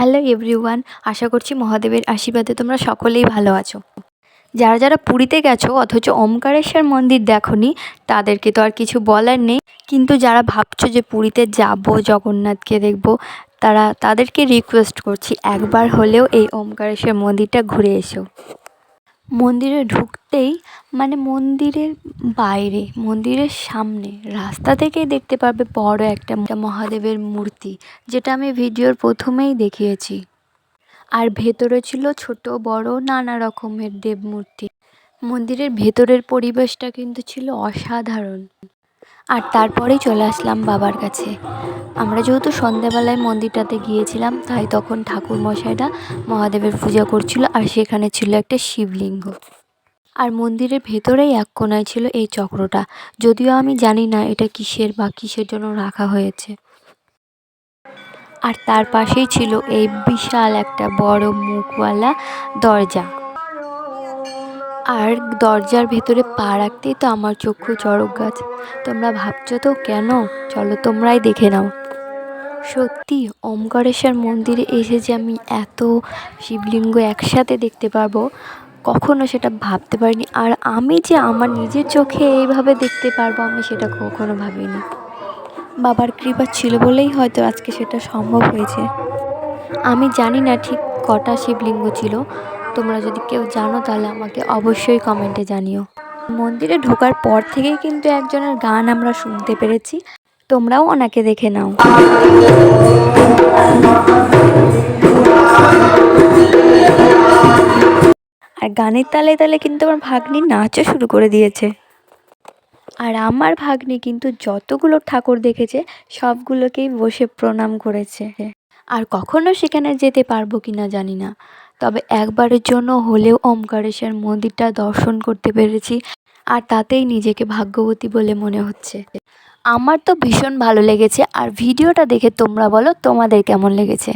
Hello everyone আশা করছি মহাদেবের আশীর্বাদে তোমরা সকলেই ভালো আছো। যারা যারা পুরীতে গেছো, অথচ ওমকারেশ্বর মন্দির দেখোনি, তাদেরকে তো আর কিছু বলার নেই। কিন্তু যারা ভাবছ যে পুরীতে যাব, জগন্নাথকে দেখব, তারা তাদেরকে রিকোয়েস্ট করছি, একবার হলেও এই ওমকারেশ্বর মন্দিরটা ঘুরে এসো। মন্দিরে ঢুকতেই মানে মন্দিরের বাইরে, মন্দিরের সামনে, রাস্তা থেকেই দেখতে পারবে বড় একটা মহাদেবের মূর্তি, যেটা আমি ভিডিওর প্রথমেই দেখিয়েছি। আর ভেতরে ছিল ছোট, বড়, নানা রকমের দেব মূর্তি মন্দিরের ভেতরের পরিবেশটা কিন্তু ছিল অসাধারণ। আর তারপরেই চলে আসলাম বাবার কাছে। আমরা যেহেতু সন্ধেবেলায় মন্দিরটাতে গিয়েছিলাম, তাই তখন ঠাকুর মশাইরা মহাদেবের পূজা করছিল, আর সেখানে ছিল একটা শিবলিঙ্গ। আর মন্দিরের ভেতরেই এক কোনায় ছিল এই চক্রটা। যদিও আমি জানি না এটা কিসের বা কিসের জন্য রাখা হয়েছে। আর তার পাশেই ছিল এই বিশাল একটা বড় মুখওয়ালা দরজা। আর দরজার ভেতরে পা রাখতেই তো আমার চক্ষু চড়ক গাছ। তোমরা ভাবছ তো কেন? চলো তোমরাই দেখে নাও। সত্যি, ওমকারেশ্বর মন্দিরে এসে যে আমি এত শিবলিঙ্গ একসাথে দেখতে পারব কখনো সেটা ভাবতে পারিনি। আর আমি যে আমার নিজের চোখে এইভাবে দেখতে পারব, আমি সেটা কখনো ভাবিনি। বাবার কৃপা ছিল বলেই হয়তো আজকে সেটা সম্ভব হয়েছে। আমি জানি না ঠিক কটা শিবলিঙ্গ ছিল। তোমরা যদি কেউ জানো তাহলে আমাকে অবশ্যই কমেন্টে জানিও। মন্দিরে ঢোকার পর থেকেই কিন্তু একজনের গান আমরা শুনতে পেরেছি। তোমরাও ওনাকে দেখে নাও। গানের তালে তালে কিন্তু আমার ভাগ্নি নাচও শুরু করে দিয়েছে। আর আমার ভাগ্নি কিন্তু যতগুলো ঠাকুর দেখেছে, সবগুলোকেই বসে প্রণাম করেছে। আর কখনো সেখানে যেতে পারব কি না জানি না, তবে একবারের জন্য হলেও ওমকারেশ্বর মন্দিরটা দর্শন করতে পেরেছি, আর তাতেই নিজেকে ভাগ্যবতী বলে মনে হচ্ছে। আমার তো ভীষণ ভালো লেগেছে, আর ভিডিওটা দেখে তোমরা বলো তোমাদের কেমন লেগেছে।